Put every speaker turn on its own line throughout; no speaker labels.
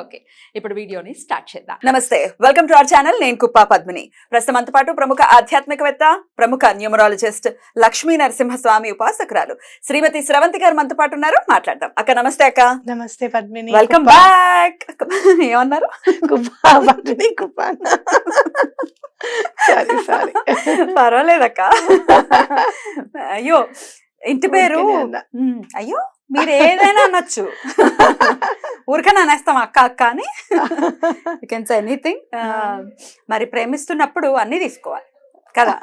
Okay ఇప్పుడు వీడియోని start చేద్దాం. నమస్తే వెల్కమ్ టు అవర్ ఛానల్. నేను కుప్పా పద్మిని. ప్రస్తుతం అంత పాటు ప్రముఖ ఆధ్యాత్మికవేత్త ప్రముఖ న్యూమరాలజిస్ట్ లక్ష్మీ నరసింహస్వామి ఉపాసకురాలు శ్రీమతి స్రవంతి గారు మనతో పాటు ఉన్నారు. మాట్లాడదాం. అక్క నమస్తే అక్క.
నమస్తే పద్మిని.
వెల్కమ్. బ్యాక్ ఏమన్నారు?
కుప్ప పద్మిని కుప్ప సారీ సారీ
పర్వాలేదక్క అయ్యో ఇంటి పేరు అయ్యో మీరు ఏదైనా అనొచ్చు. ఊరికనే అనేస్తాం అక్క అక్క అని. యూ కెన్ సే ఎనీథింగ్ మరి ప్రేమిస్తున్నప్పుడు అన్ని తీసుకోవాలి. కదా?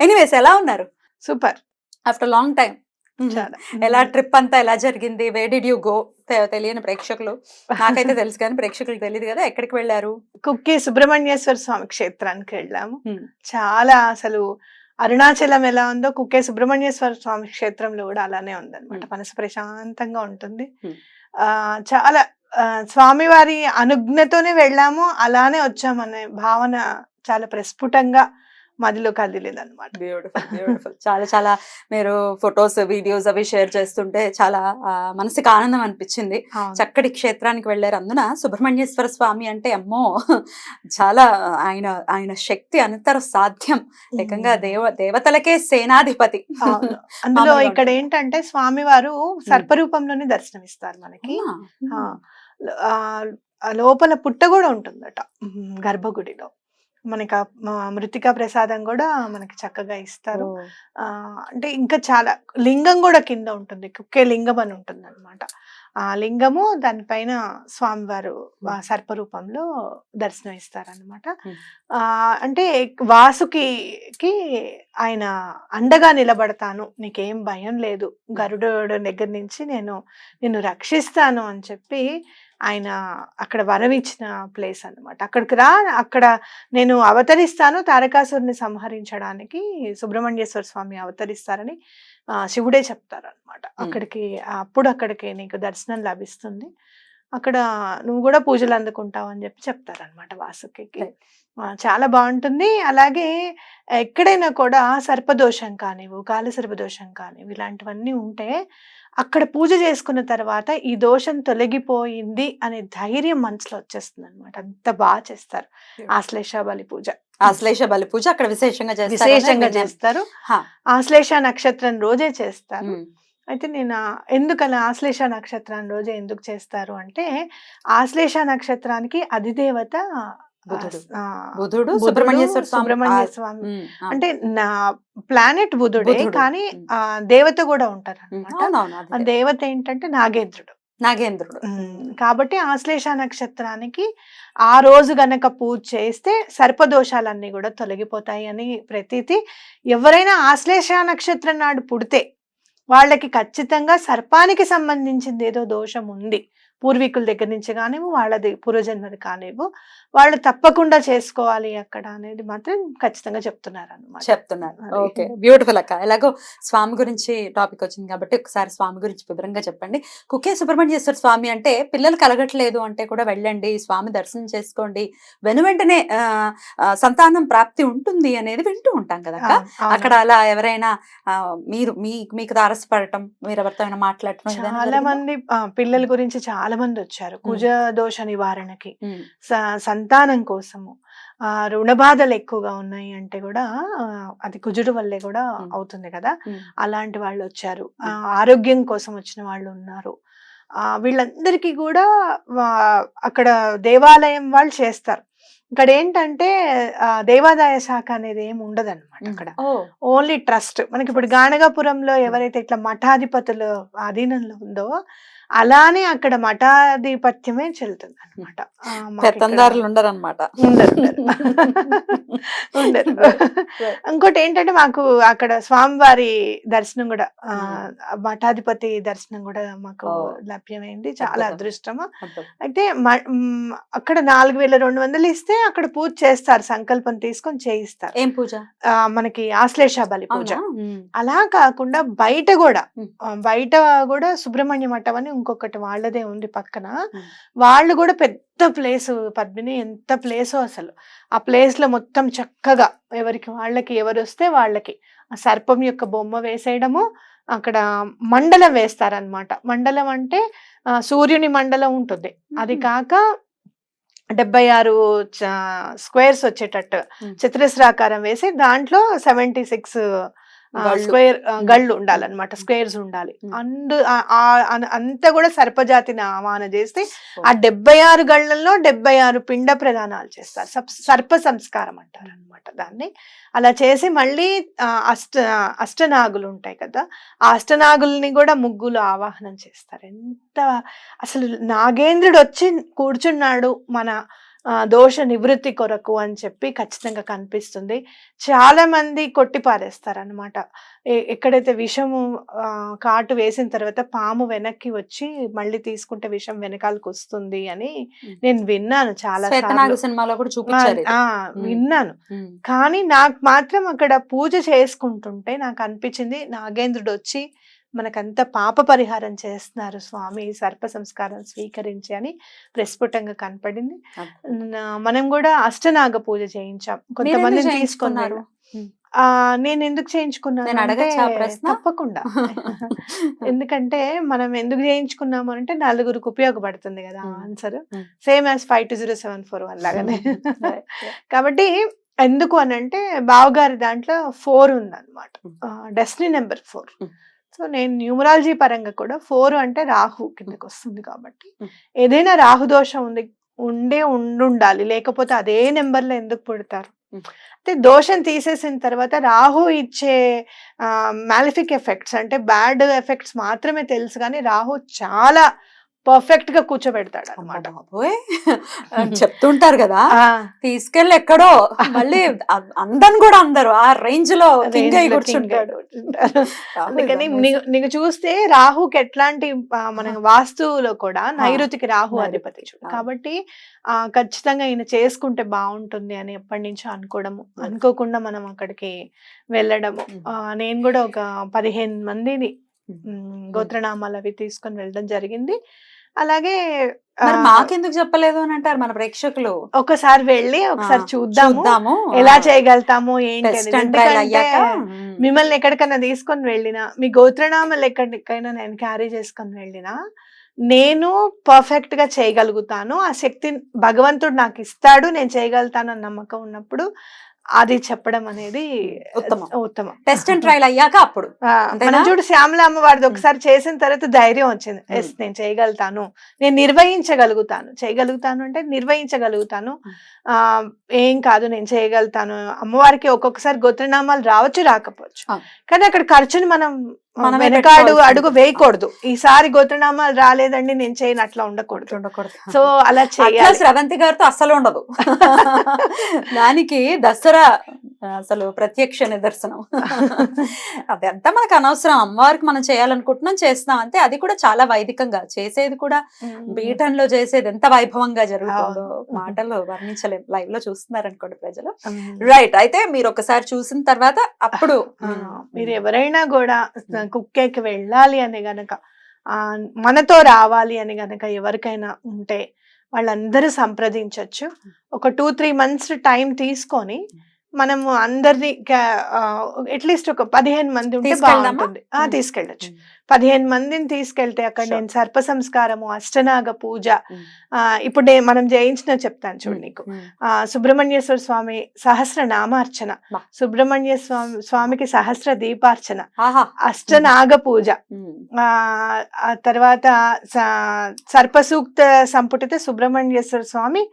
ఎనీవేస్ ఎలా ఉన్నారు?
సూపర్.
ఆఫ్టర్ లాంగ్ టైం ఎలా ట్రిప్ అంతా ఎలా జరిగింది? వే డిడ్ యూ గో తెలియని ప్రేక్షకులు. నాకైతే తెలుసు కానీ ప్రేక్షకులకు తెలియదు కదా ఎక్కడికి వెళ్ళారు?
కుక్కి సుబ్రహ్మణ్యేశ్వర స్వామి క్షేత్రానికి వెళ్ళాము. చాలా అసలు అరుణాచలం ఎలా ఉందో కుక్కే సుబ్రహ్మణ్యేశ్వర స్వామి క్షేత్రంలో కూడా అలానే ఉందన్నమాట
Hmm.
మనసు ప్రశాంతంగా ఉంటుంది
Hmm.
ఆ చాలా ఆ, స్వామివారి అనుజ్ఞతోనే వెళ్ళాము అలానే వచ్చామనే భావన చాలా ప్రస్ఫుటంగా మదిలో కదిలేదు అనమాట
బ్యూటిఫుల్ బ్యూటిఫుల్ చాలా చాలా మీరు ఫొటోస్ వీడియోస్ అవి షేర్ చేస్తుంటే చాలా మనసుకి ఆనందం అనిపించింది. చక్కటి క్షేత్రానికి వెళ్ళారు. అందున సుబ్రహ్మణ్యేశ్వర స్వామి అంటే అమ్మో చాలా ఆయన ఆయన శక్తి అంతర సాధ్యం. ఏకంగా దేవ దేవతలకే సేనాధిపతి.
అందులో ఇక్కడ. ఏంటంటే స్వామివారు సర్పరూపంలోనే దర్శనమిస్తారు మనకి. లోపల పుట్ట కూడా ఉంటుందట గర్భగుడిలో. మనకి మృతికా ప్రసాదం కూడా మనకి చక్కగా ఇస్తారు. అంటే ఇంకా చాలా లింగం కూడా కింద ఉంటుంది. ఒకే లింగం అని ఉంటుంది అనమాట ఆ లింగము దానిపైన స్వామివారు సర్పరూపంలో దర్శనం ఇస్తారనమాట
Hmm.
ఆ అంటే వాసుకి ఆయన అండగా నిలబడతాను. నీకేం భయం లేదు. గరుడు దగ్గర నుంచి నేను నిన్ను రక్షిస్తాను అని చెప్పి ఆయన అక్కడ వరమిచ్చిన ప్లేస్ అన్నమాట. అక్కడికి రా అక్కడ నేను అవతరిస్తాను తారకాసురుని సంహరించడానికి సుబ్రహ్మణ్యేశ్వర స్వామి అవతరిస్తారని శివుడే చెప్తారనమాట అక్కడికి అప్పుడు అక్కడికి నీకు దర్శనం లభిస్తుంది. అక్కడ నువ్వు కూడా పూజలు అందుకుంటావు అని చెప్పి చెప్తారనమాట వాసుకి. చాలా బాగుంటుంది. అలాగే ఎక్కడైనా కూడా సర్పదోషం కానివ్వు కాల సర్పదోషం కానివ్వు ఇలాంటివన్నీ ఉంటే అక్కడ పూజ చేసుకున్న తర్వాత ఈ దోషం తొలగిపోయింది అనే ధైర్యం మనసులో వచ్చేస్తుంది అనమాట అంత బాగా చేస్తారు ఆశ్లేష బలి పూజ
ఆశ్లేష బలి పూజ అక్కడ విశేషంగా చేస్తారు
విశేషంగా. చేస్తారు. ఆశ్లేష నక్షత్రం రోజే చేస్తారు
ఉమ్.
అయితే నేను ఆ- ఎందుకు అలా ఆశ్లేష నక్షత్రం రోజే ఎందుకు చేస్తారు అంటే ఆశ్లేష నక్షత్రానికి అధిదేవత
బుధుడు. సుబ్రహ్మణ్యేశ్వర స్వామి
సుబ్రహ్మణ్య స్వామి. అంటే నా ప్లానెట్ బుధుడే. కానీ దేవత కూడా ఉంటారు అనమాట. దేవత ఏంటంటే నాగేంద్రుడు
నాగేంద్రుడు
కాబట్టి ఆశ్లేష నక్షత్రానికి ఆ రోజు గనక పూజ చేస్తే సర్పదోషాలన్నీ కూడా తొలగిపోతాయి అని ప్రతీతి ఎవరైనా ఆశ్లేష నక్షత్రం నాడు పుడితే వాళ్ళకి ఖచ్చితంగా సర్పానికి సంబంధించింది ఏదో దోషం ఉంది పూర్వీకుల దగ్గర నుంచి కానివ్వు వాళ్ళది పూర్వజన్మది కానివ్వు వాళ్ళు తప్పకుండా చేసుకోవాలి అక్కడ అనేది మాత్రం ఖచ్చితంగా చెప్తున్నారు అనమాట
చెప్తున్నారు. ఓకే బ్యూటిఫుల్ అక్క ఎలాగో స్వామి గురించి టాపిక్ వచ్చింది కాబట్టి ఒకసారి స్వామి గురించి వివరంగా చెప్పండి కుకే సుబ్రహ్మణ్యేశ్వర స్వామి అంటే పిల్లలు కలగట్లేదు అంటే కూడా వెళ్ళండి స్వామి దర్శనం చేసుకోండి వెను వెంటనే సంతానం ప్రాప్తి ఉంటుంది అనేది వింటూ ఉంటాం కదా అక్క. అక్కడ అలా ఎవరైనా మీరు మీ మీకు తారసపడటం మీరు ఎవరితో మాట్లాడటం
చాలా? మంది పిల్లల గురించి చాలా మంది వచ్చారు కుజ దోష నివారణకి. సంతానం కోసము. ఆ రుణ బాధలు ఎక్కువగా ఉన్నాయి అంటే కూడా అది కుజుడు వల్లే కూడా. అవుతుంది కదా. అలాంటి వాళ్ళు వచ్చారు ఆరోగ్యం కోసం వచ్చిన వాళ్ళు ఉన్నారు ఆ వీళ్ళందరికీ కూడా అక్కడ దేవాలయం వాళ్ళు చేస్తారు. ఇక్కడ ఏంటంటే దేవాదాయ శాఖ అనేది ఏమి ఉండదు అనమాట. అక్కడ. Only trust. మనకి ఇప్పుడు గాణగాపురంలో ఎవరైతే ఇట్లా మఠాధిపతులు అధీనంలో ఉందో అలానే అక్కడ మఠాధిపత్యమే చెల్లుతుంది అనమాట
పెత్తందారులు ఉండరు అనమాట
ఉండరు, ఉండరు. ఇంకోటి ఏంటంటే మాకు అక్కడ స్వామివారి దర్శనం కూడా ఆ, మఠాధిపతి దర్శనం కూడా మాకు
ఓ.
లభ్యమైంది. చాలా. అదృష్టము. అయితే అక్కడ నాలుగు వేల రెండు వందలు ఇస్తే అక్కడ పూజ చేస్తారు సంకల్పం తీసుకొని చేయిస్తారు.
ఏం పూజ?
మనకి ఆశ్లేష బలి పూజ. అలా కాకుండా బయట కూడా. ఆ, బయట కూడా సుబ్రహ్మణ్య మఠం అని ఇంకొకటి వాళ్ళదే ఉంది పక్కన. వాళ్ళు కూడా పెద్ద ప్లేస్ పద్మిని ఎంత ప్లేసో అసలు ఆ ప్లేస్లో మొత్తం చక్కగా ఎవరికి వాళ్ళకి ఎవరు వస్తే వాళ్ళకి ఆ సర్పం యొక్క బొమ్మ వేసేయడము అక్కడ మండలం వేస్తారనమాట మండలం అంటే సూర్యుని మండలం ఉంటుంది అది. కాక డెబ్బై ఆరు స్క్వేర్స్ వచ్చేటట్టు
మ్మ్.
చతురస్రాకారం వేసి దాంట్లో సెవెంటీ సిక్స్. స్క్వేర్. గళ్ళు ఉండాలన్నమాట స్క్వేర్స్ ఉండాలి. అన్- అంతా కూడా సర్పజాతిని ఆవాహన చేస్తే ఆ డెబ్బై ఆరు గళ్ళల్లో డెబ్బై ఆరు పిండ ప్రదానాలు చేస్తారు. సర్ప సంస్కారం అంటారు అనమాట దాన్ని. అలా చేసి మళ్ళీ అష్ట అష్టనాగులు ఉంటాయి కదా ఆ అష్టనాగుల్ని కూడా ముగ్గులు ఆవాహనం చేస్తారు. ఎంత అసలు నాగేంద్రుడు వచ్చి కూర్చున్నాడు మన దోష నివృత్తి కొరకు అని చెప్పి ఖచ్చితంగా కనిపిస్తుంది చాలా మంది కొట్టి పారేస్తారనమాట ఎక్కడైతే విషము కాటు వేసిన తర్వాత పాము వెనక్కి వచ్చి మళ్ళీ తీసుకుంటే విషం వెనకాలకు వస్తుంది అని. నేను విన్నాను చాలా.
సినిమాలో కూడా చూపించారు.
విన్నాను. కానీ నాకు మాత్రం అక్కడ పూజ చేసుకుంటుంటే నాకు అనిపించింది నాగేంద్రుడు వచ్చి మనకంత పాప పరిహారం చేస్తున్నారు స్వామి సర్ప సంస్కారం స్వీకరించి అని ప్రస్ఫుటంగా కనపడింది మనం కూడా అష్టనాగ పూజ చేయించాం కొంతమంది తీసుకున్నారు నేను ఎందుకు చేయించుకున్నాను? తప్పకుండా ఎందుకంటే మనం ఎందుకు చేయించుకున్నాము అంటే నలుగురికి ఉపయోగపడుతుంది కదా. Answer. Same as five two zero seven four one లాగానే. కాబట్టి ఎందుకు అని అంటే బావగారి దాంట్లో ఫోర్ ఉందన్నమాట. Destiny number four. సో నేను న్యూమరాలజీ పరంగా కూడా ఫోర్ అంటే రాహు కిందకి వస్తుంది కాబట్టి. ఏదైనా రాహు దోషం ఉంది ఉండే ఉండుండాలి లేకపోతే అదే నెంబర్లో ఎందుకు పుడతారు. అంటే దోషం తీసేసిన తర్వాత రాహు ఇచ్చే మాలిఫిక్ ఎఫెక్ట్స్ అంటే బ్యాడ్ ఎఫెక్ట్స్ మాత్రమే తెలుసు కానీ రాహు చాలా పర్ఫెక్ట్గా కూర్చోబెడతాడు అనమాట
చెప్తుంటారు కదా తీసుకెళ్ళి ఎక్కడో మళ్ళీ అ- అందను కూడా అందరు ఆ
రేంజ్లో
కూర్చుంటాడు
అందుకని. నీకు చూస్తే రాహుకి ఎట్లాంటి మన వాస్తువులో కూడా నైరుతికి రాహు. అధిపతి. కాబట్టి ఆ ఖచ్చితంగా ఈయన చేసుకుంటే బాగుంటుంది అని ఎప్పటి నుంచో అనుకోవడము
Yes.
అనుకోకుండా మనం అక్కడికి వెళ్ళడము
Mm.
ఆ, నేను కూడా ఒక పదిహేను మందిని
Mm.
మ్, గోత్రనామాలు అవి తీసుకొని వెళ్ళడం జరిగింది అలాగే
మాకెందుకు చెప్పలేదు అని అంటారు మన ప్రేక్షకులు?
ఒకసారి వెళ్ళి ఒకసారి చూద్దాము. ఎలా చేయగలుగుతాము ఏంటి. మిమ్మల్ని ఎక్కడికైనా తీసుకొని వెళ్ళినా మీ గోత్రనామాలు ఎక్కడికైనా నేను క్యారీ చేసుకొని వెళ్ళినా నేను పర్ఫెక్ట్గా చేయగలుగుతాను. ఆ శక్తి భగవంతుడు నాకు ఇస్తాడు నేను చేయగలుగుతాను అన్న నమ్మకం ఉన్నప్పుడు అది చెప్పడం అనేది
ఉత్తమం.
ఉత్తమం
టెస్ట్ అండ్ ట్రయల్ అయ్యాక అప్పుడు?
మనం చూడు శ్యామల అమ్మవారిది ఒకసారి చేసిన తర్వాత ధైర్యం వచ్చింది. ఎస్ నేను చేయగలుగుతాను నేను నిర్వహించగలుగుతాను చేయగలుగుతాను అంటే నిర్వహించగలుగుతాను. ఆ ఏం కాదు నేను చేయగలుగుతాను అమ్మవారికి ఒక్కొక్కసారి గోత్రనామాలు రావచ్చు రాకపోవచ్చు. కానీ అక్కడ ఖర్చుని మనం ఆ,
మనమే
వెనకాడు అడుగు. వేయకూడదు. ఈసారి గోత్రనామాలు రాలేదండి నేను చేయను అట్లా ఉండకూడదు.
ఉండకూడదు.
సో అలా చేయాలి.
స్రవంతి గారితో అస్సలు ఉండదు. దానికి దసరా అసలు ప్రత్యక్ష నిదర్శనం. అదంతా మనకు అనవసరం. అమ్మవారికి మనం చేయాలనుకుంటున్నాం చేస్తున్నాం అంతే అది కూడా చాలా వైదికంగా. చేసేది కూడా పీఠంలో చేసేది ఎంత వైభవంగా జరుగుతుందో. మాటలు వర్ణించలేం. లైవ్లో చూస్తున్నారు అనుకోండి ప్రజలు. రైట్ అయితే మీరు ఒకసారి చూసిన తర్వాత అప్పుడు
మీరు ఎవరైనా కూడా కుక్కేకి వెళ్ళాలి అని గనక ఆ మనతో రావాలి అని గనక ఎవరికైనా ఉంటే వాళ్ళందరూ సంప్రదించవచ్చు ఒక టూ త్రీ మంత్స్ టైం తీసుకొని మనము అందరినీ అట్లీస్ట్ ఒక పదిహేను మంది ఉంటే? బాగుంటుంది. తీసుకెళ్ళచ్చు. పదిహేను మందిని తీసుకెళ్తే అక్కడ. నేను సర్ప సంస్కారము అష్టనాగ పూజ ఇప్పుడు నేను మనం చేయించిన చెప్తాను చూడు నీకు. ఆ సుబ్రహ్మణ్యేశ్వర స్వామి సహస్ర నామార్చన. సుబ్రహ్మణ్య స్వామి స్వామికి సహస్ర దీపార్చన. అష్టనాగ పూజ. ఆ తర్వాత సర్పసూక్త సంపుటిత సుబ్రహ్మణ్యేశ్వర స్వామి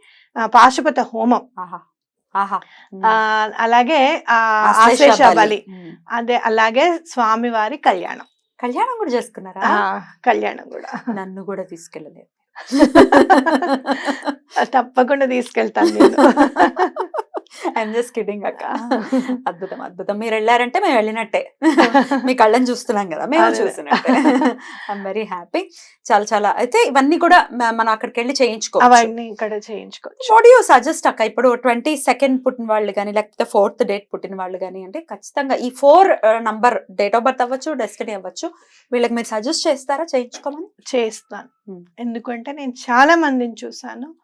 పాశుపత హోమం. అలాగే ఆ
ఆశ్లేష
ఆశేష
బలి.
బలి
ఉమ్.
అదే అలాగే స్వామివారి కళ్యాణం.
కళ్యాణం కూడా చేసుకున్నారా?
కళ్యాణం కూడా.
నన్ను కూడా తీసుకెళ్ళలేదు.
తప్పకుండా తీసుకెళ్తాను నేను.
ఐఎమ్ జస్ట్ కిడింగ్ అక్క. అద్భుతం అద్భుతం. మీరు వెళ్ళారంటే మేము వెళ్ళినట్టే. మీ కళ్ళని చూస్తున్నాం కదా మేము. చూసినట్టే. ఐఎమ్ వెరీ హ్యాపీ చాలా చాలా. అయితే ఇవన్నీ కూడా మనం అక్కడికి వెళ్ళి చేయించుకోవచ్చు.
అవన్నీ ఇక్కడ చేయించుకోవచ్చు.
వాట్ యూ సజెస్ట్ అక్క ఇప్పుడు ట్వంటీ సెకండ్ పుట్టిన వాళ్ళు కానీ లేకపోతే ఫోర్త్ డేట్ పుట్టిన వాళ్ళు కానీ అంటే ఖచ్చితంగా ఈ four number date of birth అవ్వచ్చు డెస్టినీ అవ్వచ్చు. వీళ్ళకి మీరు సజెస్ట్ చేస్తారా? చేయించుకోమని?
చేస్తాను.
Hmm.
ఎందుకంటే నేను చాలా మందిని చూసాను.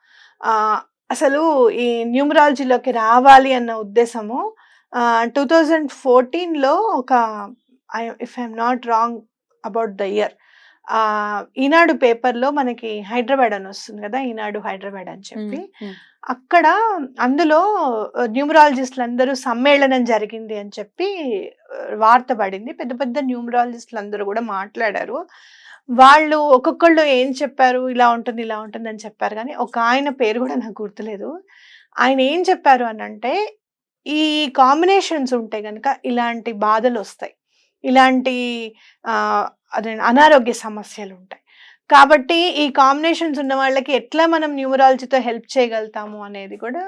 ఆ, అసలు ఈ న్యూమరాలజీలోకి రావాలి అన్న ఉద్దేశము టూ థౌజండ్ ఫోర్టీన్లో ఒక if I'm not wrong about the year Eenadu పేపర్లో మనకి హైదరాబాద్ అని వస్తుంది కదా ఈనాడు హైదరాబాద్ అని చెప్పి. అక్కడ అందులో న్యూమరాలజిస్టులు అందరూ సమ్మేళనం జరిగింది అని చెప్పి వార్త పడింది. పెద్ద పెద్ద న్యూమరాలజిస్టులు అందరూ కూడా మాట్లాడారు. వాళ్ళు ఒక్కొక్కళ్ళు ఏం చెప్పారు? ఇలా ఉంటుంది ఇలా ఉంటుంది అని చెప్పారు. కానీ ఒక ఆయన పేరు కూడా నాకు గుర్తులేదు. ఆయన ఏం చెప్పారు అని అంటే ఈ కాంబినేషన్స్ ఉంటే కనుక ఇలాంటి బాధలు వస్తాయి. ఇలాంటి అదే అనారోగ్య సమస్యలు ఉంటాయి. కాబట్టి ఈ కాంబినేషన్స్ ఉన్న వాళ్ళకి ఎట్లా మనం న్యూమరాలజీతో హెల్ప్ చేయగలుగుతాము అనేది కూడా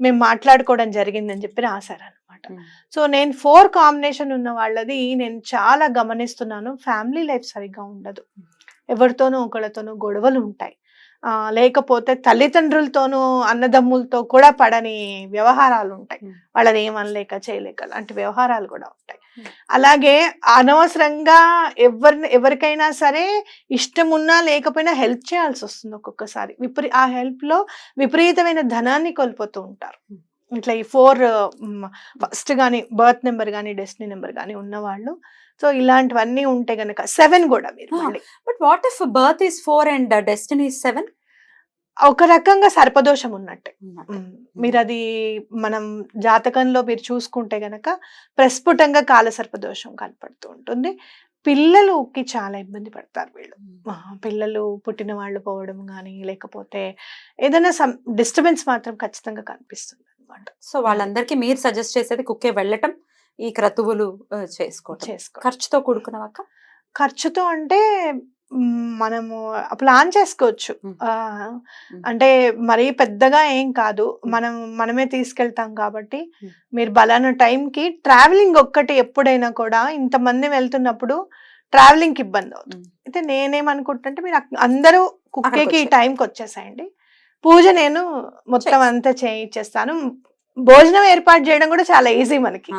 మేము మాట్లాడుకోవడం జరిగిందని చెప్పి రాశారు అనమాట సో నేను ఫోర్ కాంబినేషన్ ఉన్న వాళ్ళది నేను చాలా గమనిస్తున్నాను. ఫ్యామిలీ లైఫ్ సరిగ్గా ఉండదు. ఎవరితోనూ ఒకళ్ళతోనూ గొడవలు ఉంటాయి. ఆ, లేకపోతే తల్లిదండ్రులతోనూ అన్నదమ్ములతో కూడా పడని వ్యవహారాలు ఉంటాయి. వాళ్ళని ఏమనలేక చేయలేక అలాంటి వ్యవహారాలు కూడా ఉంటాయి. అలాగే అనవసరంగా ఎవరిని ఎవరికైనా సరే ఇష్టం ఉన్నా లేకపోయినా హెల్ప్ చేయాల్సి వస్తుంది ఒక్కొక్కసారి. విపరీ ఆ help లో విపరీతమైన ధనాన్ని కోల్పోతూ ఉంటారు. ఇట్లా ఈ ఫోర్ ఫస్ట్ కానీ బర్త్ నెంబర్ కానీ డెస్టినీ నెంబర్ కానీ ఉన్నవాళ్ళు. సో ఇలాంటివన్నీ ఉంటే గనక సెవెన్ కూడా మీరు
but what if birth is four and destiny seven
ఒక రకంగా సర్పదోషం ఉన్నట్టే. మీరు అది మనం జాతకంలో మీరు చూసుకుంటే గనక ప్రస్ఫుటంగా కాల సర్పదోషం కనపడుతూ ఉంటుంది. పిల్లలుకి చాలా ఇబ్బంది పడతారు వీళ్ళు. పిల్లలు పుట్టిన వాళ్ళు పోవడం కానీ లేకపోతే ఏదైనా సమ్ డిస్టర్బెన్స్ మాత్రం ఖచ్చితంగా కనిపిస్తుంది. అనమాట
సో వాళ్ళందరికీ మీరు సజెస్ట్ చేసేది కుక్కే వెళ్ళటం ఈ క్రతువులు ఆ, చేసుకోవటం.
చేసుకో
ఖర్చుతో కూడుకున్నవక్క
ఖర్చుతో అంటే మనము ప్లాన్ చేసుకోవచ్చు. అంటే మరీ పెద్దగా ఏం కాదు. మనం మనమే తీసుకెళ్తాం కాబట్టి. మీరు బలానా టైంకి ట్రావెలింగ్ ఒక్కటి ఎప్పుడైనా కూడా ఇంతమంది వెళ్తున్నప్పుడు ట్రావెలింగ్కి ఇబ్బంది అవుతుంది. అయితే నేనేమనుకుంటుంటే మీరు అందరూ కుక్కేకి ఈ. టైంకి వచ్చేసేయండి పూజ నేను మొత్తం. అంతా చేయించేస్తాను భోజనం ఏర్పాటు చేయడం కూడా చాలా ఈజీ మనకి.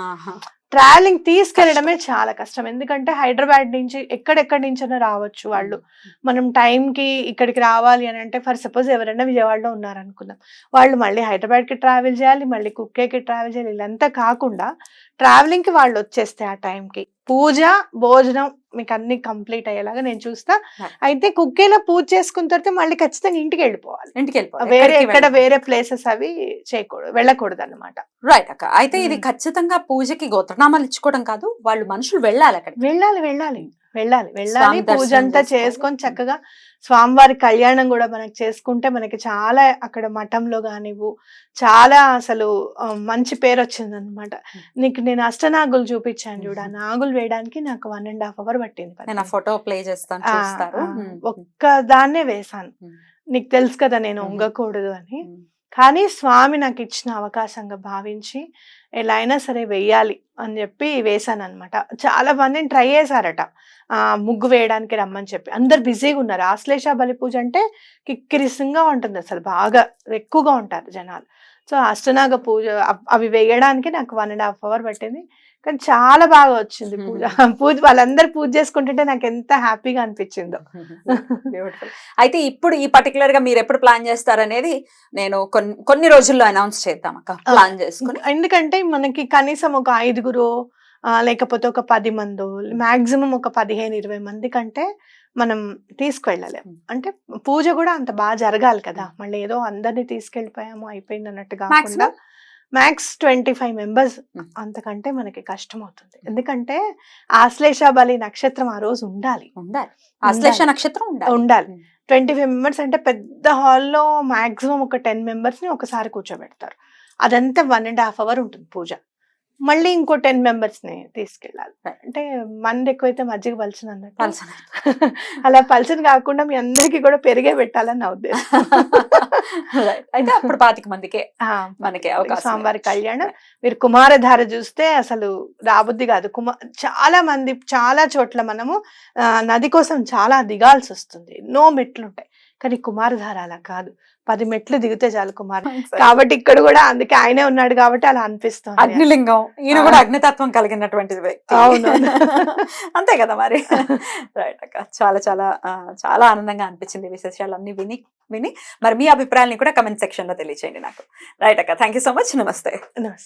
ట్రావెలింగ్ తీసుకెళ్ళడమే చాలా కష్టం. ఎందుకంటే హైదరాబాద్ నుంచి ఎక్కడెక్కడి నుంచైనా రావచ్చు వాళ్ళు. మనం టైంకి ఇక్కడికి రావాలి అని అంటే ఫర్ సపోజ్ ఎవరైనా విజయవాడలో ఉన్నారనుకుందాం. వాళ్ళు మళ్ళీ హైదరాబాద్కి ట్రావెల్ చేయాలి మళ్ళీ కుక్కేకి ట్రావెల్ చేయాలి. ఇదంతా కాకుండా ట్రావెలింగ్కి వాళ్ళు వచ్చేస్తే ఆ టైంకి పూజ భోజనం మీకు అన్ని కంప్లీట్ అయ్యేలాగా నేను చూస్తా. అయితే కుక్కేలో పూజ చేసుకున్న తర్వాత మళ్ళీ ఖచ్చితంగా ఇంటికి వెళ్ళిపోవాలి
ఇంటికి వెళ్ళిపోవాలి.
వేరే ఎక్కడ
వెళ్ళకూడదు.
వేరే ప్లేసెస్ అవి చేయకూడదు వెళ్ళకూడదు అనమాట
రైట్ అక్క అయితే ఇది. ఖచ్చితంగా పూజకి గోత్రనామాలు ఇచ్చుకోవడం కాదు వాళ్ళు మనుషులు వెళ్ళాలి అక్కడికి
వెళ్ళాలి వెళ్ళాలి వెళ్ళాలి వెళ్ళాలి పూజ అంతా. చేసుకొని చక్కగా స్వామివారి కళ్యాణం కూడా మనకి చేసుకుంటే మనకి చాలా అక్కడ మఠంలో కానివ్వు చాలా అసలు మంచి పేరు వచ్చింది అనమాట నీకు నేను అష్టనాగులు చూపించాను చూడు నాగులు వేయడానికి నాకు వన్ అండ్ హాఫ్ అవర్ పట్టింది.
ఫోటో ప్లే చేస్తాను.
ఒక్క దాన్నే వేశాను. నీకు తెలుసు కదా నేను. ఉంగకూడదు అని. కానీ స్వామి నాకు ఇచ్చిన అవకాశంగా భావించి ఎలా అయినా సరే వెయ్యాలి అని చెప్పి వేశాను అనమాట చాలా మందిని ట్రై చేశారట. ముగ్గు వేయడానికి రమ్మని చెప్పి. అందరు బిజీగా ఉన్నారు. ఆశ్లేష బలి పూజ అంటే కిక్కిరిసంగా ఉంటుంది అసలు. బాగా ఎక్కువగా ఉంటారు జనాలు. సో అష్టనాగ పూజ అవి వేయడానికి నాకు వన్ అండ్ హాఫ్ అవర్ పట్టింది. కానీ చాలా బాగా వచ్చింది పూజ. పూజ వాళ్ళందరూ పూజ చేసుకుంటుంటే నాకు ఎంత హ్యాపీగా అనిపించిందో.
అయితే ఇప్పుడు ఈ పర్టికులర్గా మీరు ఎప్పుడు ప్లాన్ చేస్తారనేది నేను కొన్ని కొన్ని రోజుల్లో అనౌన్స్ చేద్దాం అక్క. ప్లాన్ చేసుకుని.
ఎందుకంటే మనకి కనీసం ఒక ఐదుగురు లేకపోతే ఒక పది మందో మాక్సిమం ఒక పదిహేను ఇరవై మంది కంటే మనం తీసుకువెళ్ళలేం. అంటే పూజ కూడా అంత బాగా జరగాలి కదా. మళ్ళీ ఏదో అందరినీ తీసుకెళ్ళిపోయాము అయిపోయింది అన్నట్టు కాకుండా
Maximum?
Max twenty five members. అంతకంటే మనకి కష్టం అవుతుంది ఎందుకంటే ఆశ్లేష బలి నక్షత్రం ఆ రోజు ఉండాలి.
ఉండాలి. ఆశ్లేష నక్షత్రం ఉండాలి.
ఉండాలి. ట్వంటీ ఫైవ్ మెంబర్స్ అంటే పెద్ద హాల్లో మాక్సిమం ఒక టెన్ మెంబర్స్ని ఒకసారి కూర్చోబెడతారు. అదంతా వన్ అండ్ హాఫ్ అవర్ ఉంటుంది పూజ. మళ్ళీ ఇంకో టెన్ మెంబర్స్ని తీసుకెళ్ళాలి. అంటే మంది ఎక్కువైతే మజ్జిగ పలచన అన్నట్టు. అలా పలచన కాకుండా మీ అందరికి కూడా పెరిగే పెట్టాలని నా ఉద్దేశం.
అయితే అప్పుడు పాతిక మందికే మనకి
స్వామివారి. కళ్యాణం మీరు కుమారధార చూస్తే అసలు రాబుద్ది కాదు కుమార్ చాలా మంది చాలా చోట్ల మనము నది కోసం చాలా దిగాల్సి వస్తుంది ఎన్నో మెట్లు ఉంటాయి కానీ కుమారధార అలా కాదు. పది మెట్లు దిగితే చాలు కుమార్. కాబట్టి ఇక్కడ కూడా అందుకే ఆయనే ఉన్నాడు కాబట్టి అలా అనిపిస్తుంది
అగ్నిలింగం. ఈయన కూడా. అగ్నితత్వం కలిగినటువంటి వ్యక్తి.
అవునవును.
అంతే కదా మరి. రైట్ అక్క. చాలా చాలా చాలా ఆనందంగా అనిపించింది ఈ విశేషాలన్నీ విని విని. మరి మీ అభిప్రాయాన్ని కూడా కమెంట్ సెక్షన్లో తెలియచేయండి నాకు. రైట్ అక్క. థ్యాంక్ యూ సో మచ్ నమస్తే
నమస్తే.